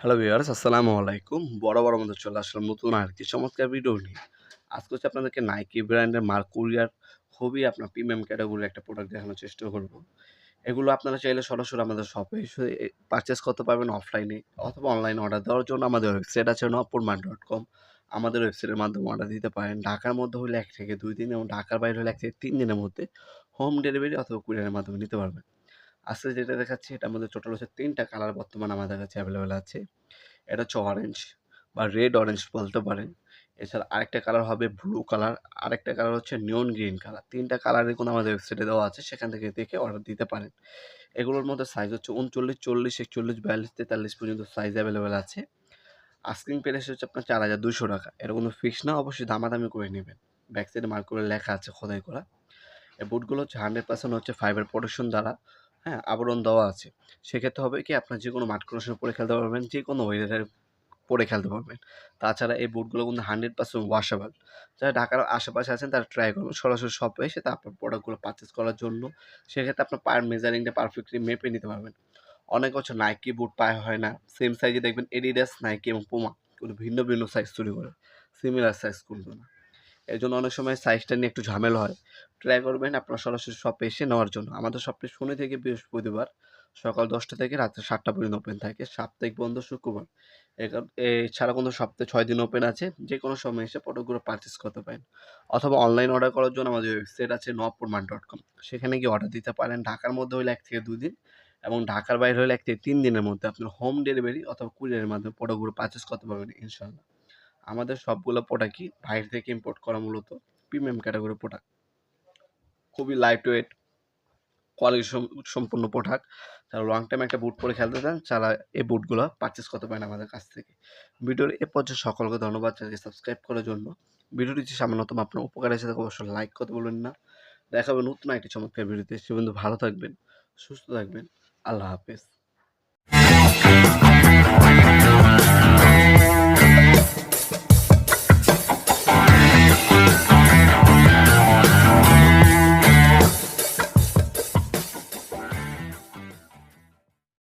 Hello viewers আসসালামু আলাইকুম। বড় বড় মধ্যে চলে আসলাম নতুন আর কি চমৎকার ভিডিও নিয়ে। আজকে হচ্ছে আপনাদেরকে নাইকি ব্র্যান্ডের মার্কুরিয়ার খুবই আপনার প্রিমিয়াম ক্যাটাগরির একটা প্রোডাক্ট দেখানোর চেষ্টা করব। এগুলো আপনারা চাইলে সরাসরি আমাদের শপে এসে পারচেস করতে পারবেন অফলাইনে অথবা অনলাইনে অর্ডার দেওয়ার জন্য আমাদের ওয়েবসাইট আছে নপুরমান ডট কম আমাদের ওয়েবসাইটের মাধ্যমে অর্ডার দিতে পারেন। ঢাকার মধ্যে হলে এক থেকে দুই দিন এবং ঢাকার বাইরে হলে এক থেকে তিন দিনের মধ্যে হোম ডেলিভারি অথবা কুরিয়ারের মাধ্যমে নিতে পারবেন। আজকে যেটা দেখাচ্ছি, এটার মধ্যে টোটাল হচ্ছে তিনটা কালার বর্তমানে আমাদের কাছে অ্যাভেলেবেল আছে। এটা হচ্ছে অরেঞ্জ বা রেড অরেঞ্জ বলতে পারেন। এছাড়া আরেকটা কালার হবে ব্লু কালার আরেকটা কালার হচ্ছে নিয়ন গ্রিন কালার তিনটা কালারের কোনো আমাদের ওয়েবসাইটে দেওয়া আছে, সেখান থেকে দেখে অর্ডার দিতে পারেন। এগুলোর মধ্যে সাইজ হচ্ছে উনচল্লিশ, চল্লিশ, একচল্লিশ, বিয়াল্লিশ, তেতাল্লিশ পর্যন্ত সাইজ অ্যাভেলেবেল আছে। আস্কিং প্রাইস হচ্ছে আপনার চার হাজার দুশো টাকা। এটা কোনো ফিক্স না, অবশ্যই দামাদামি করে নেবেন। ব্যাক সাইডে মার্ক করে লেখা আছে খোদাই করা। এই বুটগুলো হচ্ছে হান্ড্রেড পার্সেন্ট হচ্ছে ফাইবার প্রোটেকশন দ্বারা। হ্যাঁ আবরণ দেওয়া আছে। সেক্ষেত্রে হবে কি, আপনার যে কোনো মাঠ কন্ডিশনে পরে খেলতে পারবেন যে কোনো ওয়েদারে পরে খেলতে পারবেন। তাছাড়া এই বুটগুলো কিন্তু হান্ড্রেড পার্সেন্ট ওয়াশেবল যারা ঢাকার আশেপাশে আছেন, তারা ট্রাই করবেন সরাসরি শপে এসে তারপর প্রোডাক্টগুলো পারচেস করার জন্য সেক্ষেত্রে আপনার পায়ের মেজারিংটা পারফেক্টলি মেপে নিতে পারবেন। অনেক বছর নাইকি বুট পায়ে হয় না। সেম সাইজে দেখবেন এডিডাস নাইকি এবং পোমা কোনো ভিন্ন ভিন্ন সাইজ তৈরি করে। সিমিলার সাইজ কিন্তু না। এই জন্য অনেক সময় সাইজটা নিয়ে একটু ঝামেলা হয়। ট্রাই করবেন আপনার সরাসরি শপে এসে নেওয়ার জন্য। আমাদের শপটি শনি থেকে বৃহস্পতিবার, সকাল দশটা থেকে রাত্রে সাতটা পর্যন্ত ওপেন থাকে। সাপ্তাহিক বন্ধ শুক্রবার। এছাড়া কোনো সপ্তাহে ছয় দিন ওপেন আছে। যে কোনো সময় এসে প্রোডাক্টগুলো পারচেস করতে পারেন। অথবা অনলাইন অর্ডার করার জন্য আমাদের ওয়েবসাইট আছে নপুরমান ডট কম সেখানে গিয়ে অর্ডার দিতে পারেন। ঢাকার মধ্যে হলে এক থেকে দুই দিন এবং ঢাকার বাইরে হলে এক থেকে তিন দিনের মধ্যে আপনার হোম ডেলিভারি অথবা কুরিয়ারের মাধ্যমে প্রোডাক্টগুলো পারচেস করতে পারবেন ইনশাল্লাহ আমাদের সবগুলো প্রোডাক্টই বাইরে থেকে ইম্পোর্ট করা মূলত প্রিমিয়াম ক্যাটাগরি প্রোডাক্ট খুবই লাইট ওয়েট কোয়ালিটি সম্পূর্ণ প্রোডাক্ট যারা লং টাইম একটা বুট পরে খেলতে চান, তারা এই বুটগুলো পারচেস করতে পারেন আমাদের কাছ থেকে। ভিডিওর এ পর্যায়ে সকলকে ধন্যবাদ চ্যানেলকে সাবস্ক্রাইব করার জন্য। ভিডিওটি যে সামান্যতম আপনার উপকার এসে থাকে অবশ্যই লাইক করতে বলবেন না। দেখাবেন নতুন একটি চমৎকার ভিডিওতে সে বন্ধু ভালো থাকবেন, সুস্থ থাকবেন। আল্লাহ হাফেজ।